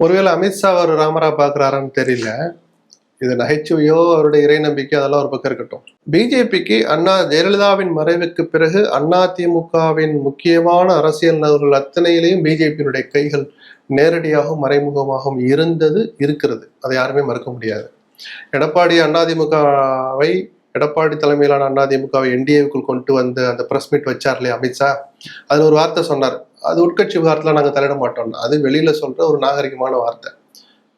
ஒருவேளை அமித்ஷா அவர் ராமரா பார்க்குறாரான்னு தெரியல. இது நகைச்சுவையோ அவருடைய இறை நம்பிக்கை அதெல்லாம் ஒரு பக்கம் இருக்கட்டும். பிஜேபிக்கு அண்ணா ஜெயலலிதாவின் மறைவுக்கு பிறகு அதிமுகவின் முக்கியமான அரசியல் நகர்கள் அத்தனையிலையும் பிஜேபியினுடைய கைகள் நேரடியாகவும் மறைமுகமாகவும் இருந்தது இருக்கிறது. அதை யாருமே மறுக்க முடியாது. எடப்பாடி அதிமுகவை எடப்பாடி தலைமையிலான அதிமுகவை என்டிஏவுக்குள் கொண்டு வந்து அந்த பிரஸ் மீட் வச்சார் இல்லையா அமித்ஷா அதில் ஒரு வார்த்தை சொன்னார். அது உட்கட்சி விவகாரத்தில் நாங்கள் தலையிட மாட்டோம். அது வெளியில் சொல்கிற ஒரு நாகரிகமான வார்த்தை.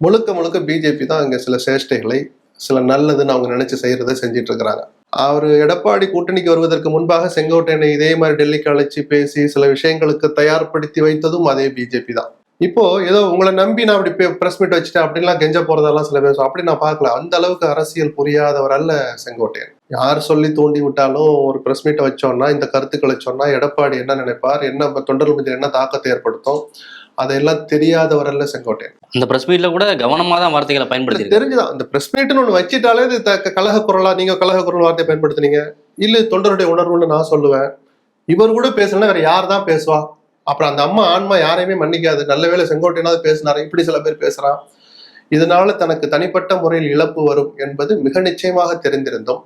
முழுக்க முழுக்க பிஜேபி தான் அங்கே சில சேஷ்டைகளை சில நல்லதுன்னு அவங்க நினைச்சு செய்கிறத செஞ்சிட்டு இருக்கிறாங்க. அவர் எடப்பாடி கூட்டணிக்கு வருவதற்கு முன்பாக செங்கோட்டையனை இதே மாதிரி டெல்லிக்கு அழைச்சி பேசி சில விஷயங்களுக்கு தயார்படுத்தி வைத்ததும் அதே பிஜேபி தான். இப்போ ஏதோ உங்களை நம்பி நான் அப்படி பிரஸ் மீட் வச்சுட்டேன் அப்படின்லாம் கெஞ்ச போறதெல்லாம் சில பேர் அப்படி நான் பார்க்கல. அந்த அளவுக்கு அரசியல் புரியாதவர் அல்ல செங்கோட்டையன். யார் சொல்லி தூண்டி விட்டாலும் ஒரு பிரஸ் மீட்டை வச்சோம்னா இந்த கருத்துக்களை சொன்னா எடப்பாடி என்ன நினைப்பார் என்ன தொண்டர்கள் மீது என்ன தாக்கத்தை ஏற்படுத்தும் அதையெல்லாம் தெரியாதவர் அல்ல செங்கோட்டையன். அந்த பிரஸ் மீட்ல கூட கவனமா தான் வார்த்தைகளை பயன்படுத்தியிருக்காரு. தெரிஞ்சுதான். இந்த பிரஸ் மீட்னு ஒண்ணு வச்சிட்டாலே இது கலக குரலா நீங்க கலக குரல் வார்த்தையை பயன்படுத்துனீங்க. இல்ல தொண்டருடைய உணர்வுன்னு நான் சொல்லுவேன். இவர் கூட பேசலன்னா வேற யார் தான் பேசுவா? அப்புறம் அந்த அம்மா ஆன்மா யாரையுமே மன்னிக்காது. நல்ல வேளை செங்கோட்டையனாவது பேசினாரு. இப்படி சில பேர் பேசுறான். இதனால தனக்கு தனிப்பட்ட முறையில் இழப்பு வரும் என்பது மிக நிச்சயமாக தெரிந்திருந்தோம்.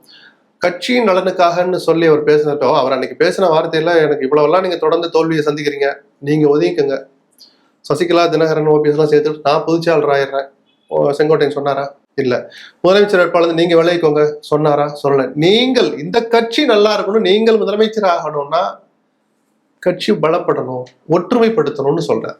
கட்சியின் நலனுக்காகன்னு சொல்லி அவர் பேசினட்டோ அவர் அன்னைக்கு பேசின வார்த்தையில எனக்கு இவ்வளவெல்லாம் நீங்க தொடர்ந்து தோல்வியை சந்திக்கிறீங்க. நீங்க ஒதுங்கிக்கங்க. சசிகலா தினகரன் ஓபிஎஸ்லாம் சேர்த்து நான் பொதுச்சாளர் ஆயிடுறேன். ஓ, செங்கோட்டையன் சொன்னாரா? இல்ல. முதலமைச்சர் வேட்பாளர் நீங்க விளைவிக்கோங்க சொன்னாரா? சொல்லல. நீங்கள் இந்த கட்சி நல்லா இருக்கணும். நீங்கள் முதலமைச்சர் ஆகணும்னா கட்சி பலப்படணும் ஒற்றுமைப்படுத்தணும்னு சொல்கிறேன்